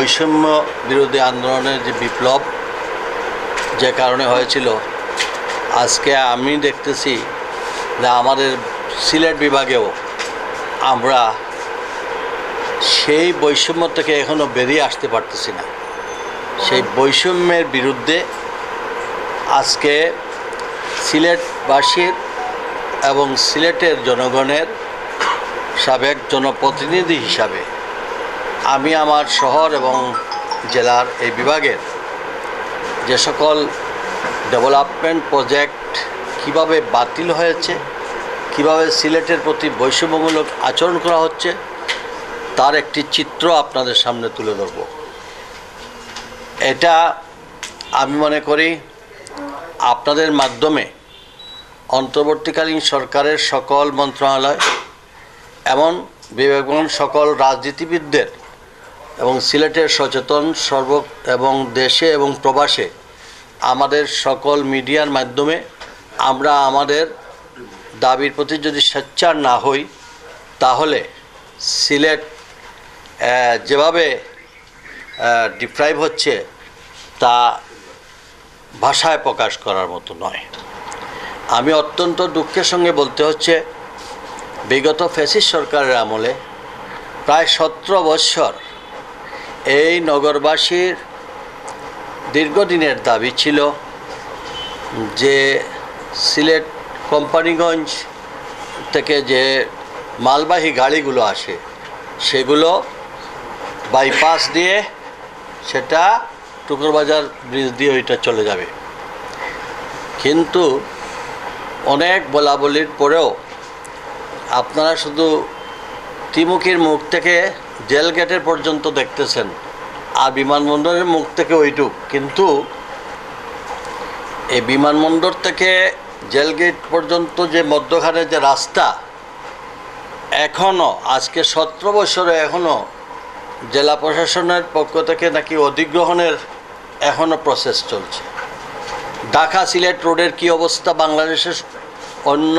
বৈষম্য বিরোধী আন্দোলনের যে বিপ্লব, যে কারণে হয়েছিল, আজকে আমি দেখতেছি যে আমাদের সিলেট বিভাগেও আমরা সেই বৈষম্য থেকে এখনও বেরিয়ে আসতে পারতেছি না। সেই বৈষম্যের বিরুদ্ধে আজকে সিলেটবাসীর এবং সিলেটের জনগণের সাবেক জনপ্রতিনিধি হিসাবে আমি আমার শহর এবং জেলার এই বিভাগের যে সকল ডেভেলপমেন্ট প্রজেক্ট কীভাবে বাতিল হয়েছে, কীভাবে সিলেটের প্রতি বৈষম্যমূলক আচরণ করা হচ্ছে, তার একটি চিত্র আপনাদের সামনে তুলে ধরব। এটা আমি মনে করি আপনাদের মাধ্যমে অন্তর্বর্তীকালীন সরকারের সকল মন্ত্রণালয় এমন বিবেকবান সকল রাজনীতিবিদদের এবং সিলেটের সচেতন সর্ব এবং দেশে এবং প্রবাসে আমাদের সকল মিডিয়ার মাধ্যমে আমরা আমাদের দাবির প্রতি যদি স্বেচ্ছার না হই, তাহলে সিলেট যেভাবে ডিপ্রাইভ হচ্ছে, তা ভাষায় প্রকাশ করার মতো নয়। আমি অত্যন্ত দুঃখের সঙ্গে বলতে হচ্ছে, বিগত ফ্যাসিস সরকারের আমলে প্রায় সতেরো বৎসর এই নগরবাসীর দীর্ঘদিনের দাবি ছিল যে সিলেট কোম্পানিগঞ্জ থেকে যে মালবাহী গাড়িগুলো আসে, সেগুলো বাইপাস দিয়ে সেটা টুকরবাজার ব্রিজ দিয়ে ওইটা চলে যাবে। কিন্তু অনেক বলাবলির পরেও আপনারা শুধু ত্রিমুখীর মুখ থেকে জেল গেটের পর্যন্ত দেখতেছেন। আর বিমানবন্দরের মুখ থেকে ওইটুক। কিন্তু এই বিমানবন্দর থেকে জেল গেট পর্যন্ত যে মধ্যখানে যে রাস্তা এখনও আজকে সতেরো বছরে এখনও জেলা প্রশাসনের পক্ষ থেকে নাকি অধিগ্রহণের এখনও প্রসেস চলছে। ঢাকা সিলেট রোডের কি অবস্থা? বাংলাদেশের অন্য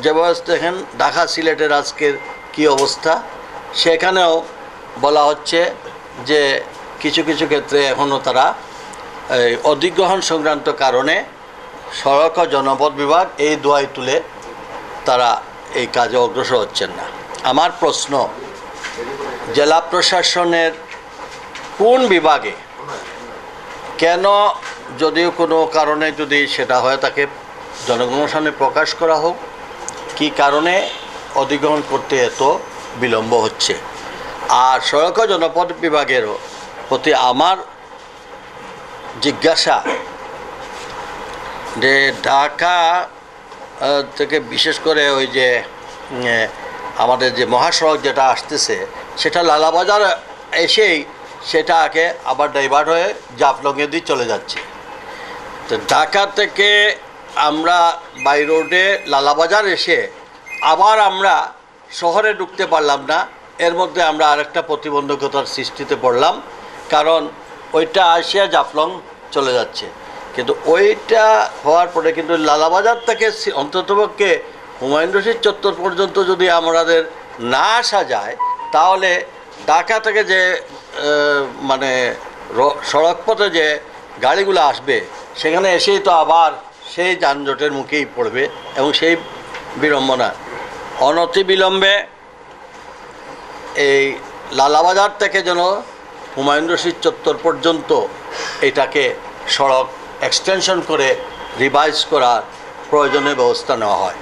যেভাবে দেখেন, ঢাকা সিলেটের আজকের কি অবস্থা? সেখানেও বলা হচ্ছে যে কিছু কিছু ক্ষেত্রে এখনও তারা এই অধিগ্রহণ সংক্রান্ত কারণে সড়ক ও জনপদ বিভাগ এই দোয়াই তুলে তারা এই কাজে অগ্রসর হচ্ছেন না। আমার প্রশ্ন, জেলা প্রশাসনের কোন বিভাগে কেন যদিও কোনো কারণে যদি সেটা হয় তাকে জনগণের সামনে প্রকাশ করা হোক, কি কারণে অধিগ্রহণ করতে এত বিলম্ব হচ্ছে। আর সড়ক জনপদ বিভাগেরও প্রতি আমার জিজ্ঞাসা যে ঢাকা থেকে বিশেষ করে ওই যে আমাদের যে মহাসড়ক যেটা আসতেছে, সেটা লালাবাজার এসেই সেটাকে আবার ডাইভার্ট হয়ে জাফলংয়ে দিয়ে চলে যাচ্ছে। তো ঢাকা থেকে আমরা বাই রোডে লালাবাজার এসে আবার আমরা শহরে ঢুকতে পারলাম না। এর মধ্যে আমরা আরেকটা প্রতিবন্ধকতার সৃষ্টিতে পড়লাম, কারণ ওইটা আসিয়া জাফলং চলে যাচ্ছে। কিন্তু ওইটা হওয়ার পরে কিন্তু লালাবাজার থেকে অন্ততপক্ষে হুমায়ুন রশিদ চত্বর পর্যন্ত যদি আমাদের না আসা যায়, তাহলে ঢাকা থেকে যে মানে সড়কপথে যে গাড়িগুলো আসবে, সেখানে এসেই তো আবার সেই যানজটের মুখেই পড়বে এবং সেই বিড়ম্বনা। অনতি বিলম্বে এই লালাবাজার থেকে যেন হুমায়ুন রশিদ চত্বর পর্যন্ত এটাকে সড়ক এক্সটেনশন করে রিভাইজ করার প্রয়োজনীয় ব্যবস্থা নেওয়া হয়।